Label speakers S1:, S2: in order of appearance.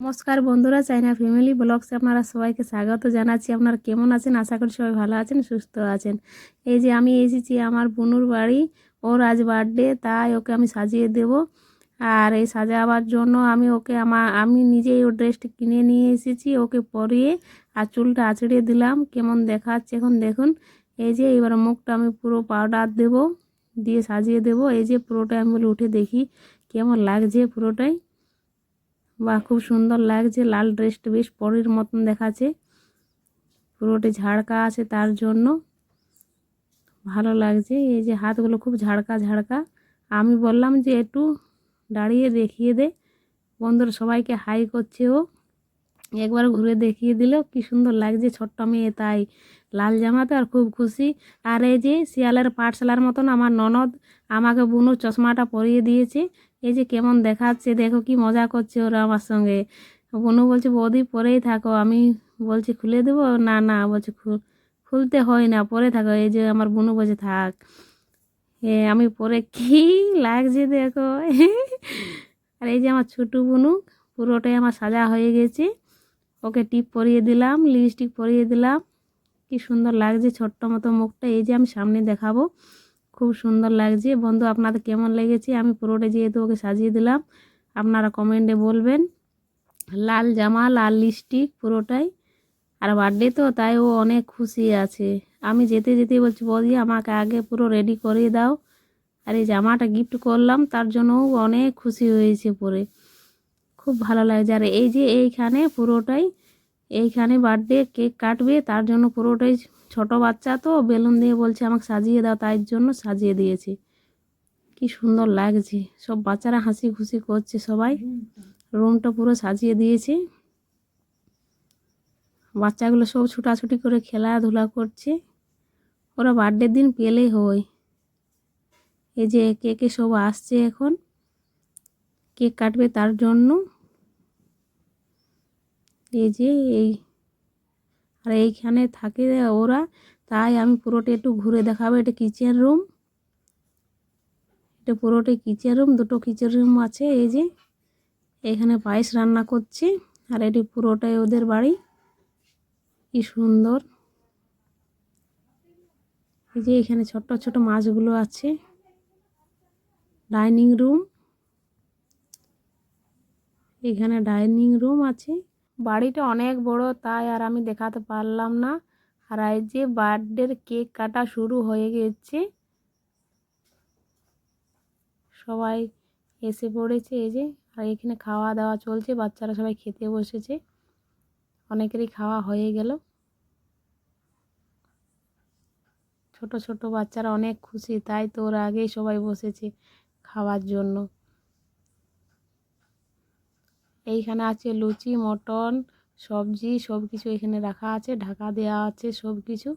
S1: নমস্কার বন্ধুরা চাইনা ফ্যামিলি ব্লগসে আপনারা সবাইকে স্বাগত জানাচ্ছি। আপনারা কেমন আছেন? আশা করি সবাই ভালো আছেন, সুস্থ আছেন। এই যে আমি এসেছি আমার বুনুর বাড়ি, ওর আজ বার্থডে তাই ওকে আমি সাজিয়ে দেব। আর এই সাজাবার জন্য আমি ওকে আমার আমি নিজেই ও ড্রেসটি কিনে নিয়ে এসেছি, ওকে পরিয়ে আর চুলটা আঁচড়িয়ে দিলাম। কেমন দেখাচ্ছে এখন দেখুন। এই যে এবার মুখটা আমি পুরো পাউডার দেব, দিয়ে সাজিয়ে দেব। এই যে পুরোটাই আমি উঠে দেখি, কেমন লাগছে পুরোটাই। বা খুব সুন্দর লাগছে, লাল ড্রেসটা বেশ পরের মতন দেখাচ্ছে। পুরোটা ঝাড়কা আছে তার জন্য। ভালো লাগছে, এই যে হাতগুলো খুব ঝাড়কা ঝাড়কা। আমি বললাম যে একটু দাঁড়িয়ে দেখিয়ে দে। বন্ধুরা সবাইকে হাই করছে ও। একবার ঘুরে দেখিয়ে দিল, কি সুন্দর লাগছে ছোট্ট মেয়ে তাই। লাল জামাতে আর খুব খুশি। আর এই যে শিয়ালের পাঠশালার মতন আমার ননদ আমাকে বুনুর চশমাটা পরিয়ে দিয়েছে। এই যে কেমন দেখাচ্ছে, দেখো কি মজা করছে ওরা আমার সঙ্গে। বুনু বলছে, বৌদি, পরেই থাকো। আমি বলছি, খুলে দেবো? না না। বলছে খুলতে হয় না, পরে থাকো। এই যে আমার বুনু বলছে, থাক। এ, আমি পরে কি লাগছে দেখো? আর এই যে আমার ছোটো বুনু, পুরোটাই আমার সাজা হয়ে গেছে। ওকে টিপ পরিয়ে দিলাম, লিপস্টিক পরিয়ে দিলাম। কি সুন্দর লাগছে ছোট্ট মতো মুখটা। এই যে আমি সামনে দেখাবো। খুব সুন্দর লাগছে। বন্ধু, আপনাদের কেমন লেগেছে? আমি পুরোটা যেহেতু ওকে সাজিয়ে দিলাম, আপনারা কমেন্টে বলবেন। লাল জামা, লাল লিপস্টিক পুরোটাই। আর বার্থডে তো, তাই ও অনেক খুশি আছে। আমি যেতে যেতে বলছি, বৌদি, আমাকে আগে পুরো রেডি করিয়ে দাও। আর এই জামাটা গিফট করলাম, তার জন্য অনেক খুশি হয়েছে পরে। খুব ভালো লাগছে। আর এই যে এইখানে পুরোটাই এইখানে বার্থডে কেক কাটবে, তার জন্য পুরোটাই ছোট বাচ্চা তো, বেলুন দিয়ে বলছে আমাকে সাজিয়ে দাও, তাই জন্য সাজিয়ে দিয়েছে। কি সুন্দর লাগছে, সব বাচ্চারা হাসি খুশি করছে সবাই। রুমটা পুরো সাজিয়ে দিয়েছে। বাচ্চাগুলো সব ছুটাছুটি করে খেলাধুলা করছে। ওরা বার্থডের দিন পেলেই হয়। এই যে কেকে সব আসছে এখন। কেক কাটবে তার জন্য। এই যে এই, আর এইখানে থাকে ওরা, তাই আমি পুরোটা একটু ঘুরে দেখাবো। এটা কিচেন রুম। এটা পুরোটাই কিচেন রুম, দুটো কিচেন রুম আছে, এই যে। এখানে পায়েস রান্না করছে, আর এটি পুরোটাই ওদের বাড়ি। কি সুন্দর। এই যে এখানে ছোট্ট ছোট মাছগুলো আছে। Dining room. এখানে ডাইনিং রুম আছে। বাড়িটা অনেক বড়, তাই আর আমি দেখাতে পারলাম না। আর এই যে বার্থডের কেক কাটা শুরু হয়ে গেছে। সবাই এসে পড়েছে এই যে, আর এখানে খাওয়া দাওয়া চলছে, বাচ্চারা সবাই খেতে বসেছে। অনেকেরই খাওয়া হয়ে গেল। ছোট ছোট বাচ্চারা অনেক খুশি, তাই তোর আগেই সবাই বসেছে খাওয়ার জন্য। এইখানে আছে লুচি, মটন, সবজি সব কিছু এখানে রাখা আছে, ঢাকা দেওয়া আছে সব কিছু